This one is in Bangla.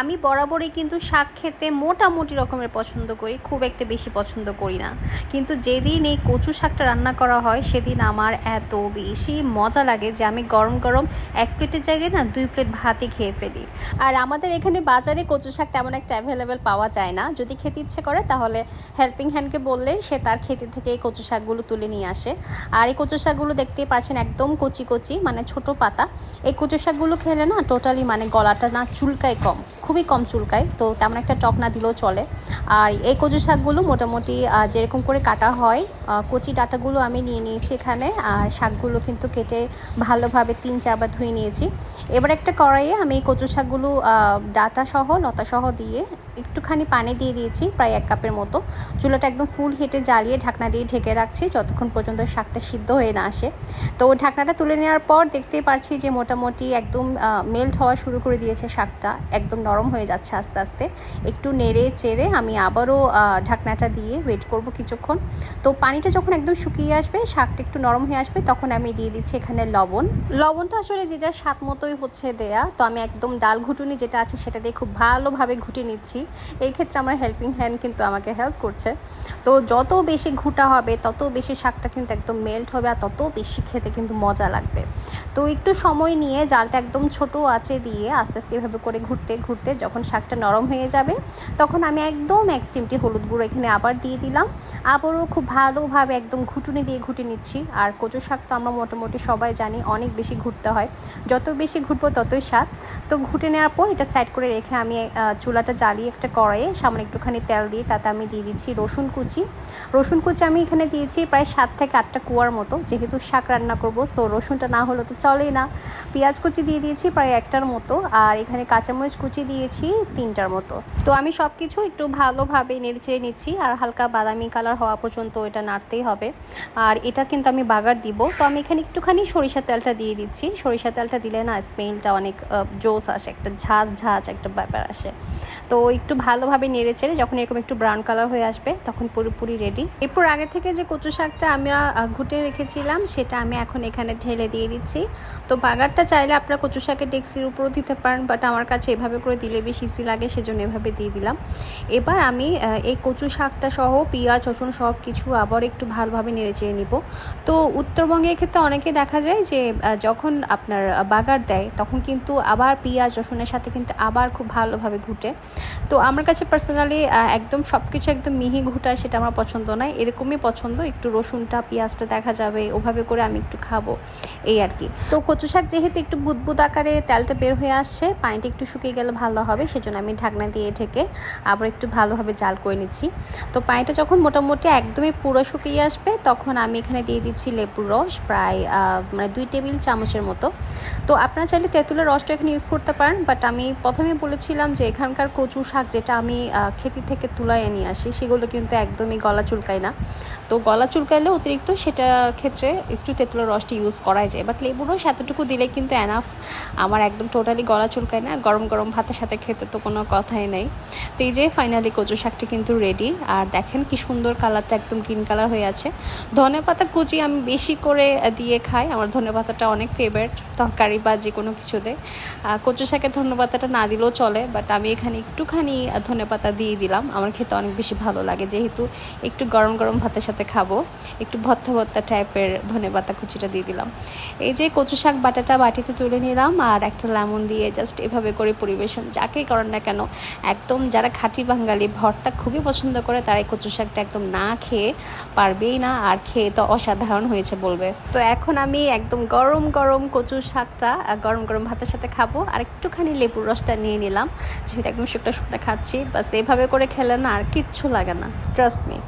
আমি বরাবরই কিন্তু শাক খেতে মোটামুটি রকমের পছন্দ করি, খুব একটা বেশি পছন্দ করি না। কিন্তু যেদিন এই কচু শাকটা রান্না করা হয়, সেদিন আমার এত বেশি মজা লাগে যে আমি গরম গরম এক প্লেটের জায়গায় না দুই প্লেট ভাতই খেয়ে ফেলি। আর আমাদের এখানে বাজারে কচু শাক তেমন একটা অ্যাভেলেবেল পাওয়া যায় না। যদি খেতে ইচ্ছে করে, তাহলে হেল্পিং হ্যান্ডকে বললে সে তার খেতে থেকে এই কচু শাকগুলো তুলে নিয়ে আসে। আর এই কচু শাকগুলো দেখতেই পাচ্ছেন একদম কচি কচি মানে ছোট পাতা। এই কচু শাকগুলো খেলে না টোটালি মানে গলাটা না চুলকায় কম। খুবই কম চুলকায়, তো তেমন একটা টক না দিলেও চলে। আর এই কচু শাকগুলো মোটামুটি যেরকম করে কাটা হয় কচি ডাটাগুলো আমি নিয়ে নিয়েছি এখানে। আর শাকগুলো কিন্তু কেটে ভালোভাবে তিন চারবার ধুয়ে নিয়েছি। এবার একটা কড়াইয়ে আমি কচু শাকগুলো ডাটা সহ দিয়ে একটুখানি পানি দিয়ে দিয়েছি, প্রায় এক কাপের মতো। চুলাটা একদম ফুল হিটে জ্বালিয়ে ঢাকনা দিয়ে ঢেকে রাখছি যতক্ষণ পর্যন্ত শাকটা সিদ্ধ হয়ে না আসে। তো ঢাকনাটা তুলে নেওয়ার পর দেখতেই পারছি যে মোটামুটি একদম মেল্ট হওয়া শুরু করে দিয়েছে শাকটা। একদম নরম হয়ে যাচ্ছে আস্তে আস্তে। একটু নেড়ে চেড়ে আমি আবারও ঢাকনাটা দিয়ে ওয়েট করব কিছুক্ষণ। তো পানিটা যখন একদম শুকিয়ে আসবে, শাকটা একটু নরম হয়ে আসবে, তখন আমি দিয়ে দিচ্ছি এখানে লবণ। লবণটা আসলে যে যেটা স্বাদ মতোই হচ্ছে দেয়া। তো আমি একদম ডাল ঘুটুনি যেটা আছে সেটা দিয়ে খুব ভালোভাবে ঘুটে নিচ্ছি। এই ক্ষেত্রে আমার হেল্পিং হ্যান্ড কিন্তু আমাকে হেল্প করছে। তো যত বেশি ঘুটা হবে, তত বেশি শাকটা কিন্তু একদম মেল্ট হবে আর তত বেশি খেতে কিন্তু মজা লাগবে। তো একটু সময় নিয়ে জালটা একদম ছোট আছে দিয়ে আস্তে আস্তে এভাবে করে ঘুরতে ঘুরতে যখন শাকটা নরম হয়ে যাবে, তখন আমি একদম এক চিমটি হলুদ গুঁড়ো এখানে আবার দিয়ে দিলাম। আবারও খুব ভালোভাবে একদম ঘুটুনি দিয়ে ঘুটে নিচ্ছি। আর কচু শাক তো আমরা মোটামুটি সবাই জানি, অনেক বেশি ঘুরতে হয়। যত বেশি ঘুরবো ততই স্বাদ। তো ঘুটে নেওয়ার পর এটা সাইড করে রেখে আমি চুলাটা জ্বালিয়ে একটা কড়াইয়ে সামনে একটুখানি তেল দিয়ে তাতে আমি দিয়ে দিচ্ছি রসুন কুচি। রসুন কুচি আমি এখানে দিয়েছি প্রায় সাত থেকে আটটা কুয়ার মতো। যেহেতু শাক রান্না করব সো রসুনটা না হলে তো চলেই না। পেঁয়াজ কুচি দিয়ে দিয়েছি প্রায় একটার মতো, আর এখানে কাঁচামরিচ কুচি দিয়েছি তিনটার মতো। তো আমি সব কিছু একটু ভালোভাবে নেড়ে নিচ্ছি, আর হালকা বাদামি কালার হওয়া পর্যন্ত এটা নাড়তেই হবে। আর এটা কিন্তু আমি বাগার দিব। তো আমি এখানে একটুখানি সরিষা তেলটা দিয়ে দিচ্ছি। সরিষা তেলটা দিলে না স্মেলটা অনেক জোস আসে, একটা ঝাঁজ ঝাঁজ একটা ব্যাপার আসে। তো একটু ভালোভাবে নেড়ে চেড়ে যখন এরকম একটু ব্রাউন কালার হয়ে আসবে, তখন পুরোপুরি রেডি এরপর আগে থেকে যে কচু শাকটা আমরা ঘুটে রেখেছিলাম, সেটা আমি এখন এখানে ঢেলে দিয়ে দিচ্ছি। তো বাগারটা চাইলে আপনারা কচু শাকের ডেক্সির উপরও দিতে পারেন বাট আমার কাছে এভাবে করে দিলে বেশ ইসি লাগে, সেজন্য এভাবে দিয়ে দিলাম। এবার আমি এই কচু শাকটা সহ, পেঁয়াজ, রসুন সব কিছু আবার একটু ভালোভাবে নেড়ে চেড়ে নিব। তো উত্তরবঙ্গের ক্ষেত্রে অনেকে দেখা যায় যে যখন আপনার বাগার দেয়, তখন কিন্তু আবার পেঁয়াজ, রসুনের সাথে কিন্তু আবার খুব ভালোভাবে ঘুটে। তো আমার কাছে পার্সোনালি একদম সব কিছু একদম মিহি ঘুটা সেটা আমার পছন্দ নয়। এরকমই পছন্দ, একটু রসুনটা, পেঁয়াজটা দেখা যাবে, ওভাবে করে আমি একটু খাব, এই আর কি। তো কচু শাক যেহেতু একটু বুদবুদ আকারে তেলটা বের হয়ে আসছে, পানিটা একটু শুকিয়ে গেলে ভালো হবে, সেজন্য আমি ঢাকনা দিয়ে ঢেকে আবার একটু ভালোভাবে জাল করে নিচ্ছি। তো পানিটা যখন মোটামুটি একদমই পুরো শুকিয়ে আসবে, তখন আমি এখানে দিয়ে দিচ্ছি লেবুর রস, প্রায় মানে দুই টেবিল চামচের মতো। তো আপনারা চাইলে তেঁতুলের রসটা এখানে ইউজ করতে পারেন বাট আমি প্রথমে বলেছিলাম যে এখানকার কচু শাক যেটা আমি খেতি থেকে তুলায় নিয়ে আসি, সেগুলো কিন্তু একদমই গলা চুলকায় না। তো গলা চুলকাইলে অতিরিক্ত সেটার ক্ষেত্রে একটু তেঁতুলের রসটি ইউজ করাই যায়। বাট লেবুরও রস এতটুকু দিলে কিন্তু অ্যানাফ আমার একদম টোটালি গলা চুলকায় না, গরম গরম ভাতের সাথে খেতে তো কোনো কথাই নেই। তো এই যে ফাইনালি কচু শাকটি কিন্তু রেডি আর দেখেন কি সুন্দর কালারটা একদম গ্রিন কালার হয়ে আছে। ধনে পাতা কুচি আমি বেশি করে দিয়ে খাই। আমার ধনে পাতাটা অনেক ফেভারিট তরকারি বা যে কোনো কিছুতে। কচু শাকের ধনে পাতাটা না দিলেও চলে বাট আমি এখানে একটুখানি ধনে পাতা দিয়ে দিলাম। আমার খেতে অনেক বেশি ভালো লাগে, যেহেতু একটু গরম গরম ভাতের সাথে খাব। একটু ভত্তা ভত্তা টাইপের ধনে পাতা কুচিটা দিয়ে দিলাম। এই যে কচু শাক বাটাটা বাটিতে তুলে নিলাম, আর একটা লেমন দিয়ে জাস্ট এভাবে করে পরিবেশন, যাকেই করেন না কেন, একদম যারা খাঁটি বাঙালি, ভর্তা খুবই পছন্দ করে, তারা কচু শাকটা একদম না খেয়ে পারবেই না, আর খেয়ে তো অসাধারণ হয়েছে বলবে। তো এখন আমি একদম গরম গরম কচু শাকটা গরম গরম ভাতের সাথে খাব। আর একটুখানি লেবুর রসটা নিয়ে নিলাম। যেহেতু একদম শুকনো শুকনো খাচ্ছি, বাস এভাবে করে খেলে না আর কিচ্ছু লাগে না ট্রাস্ট মি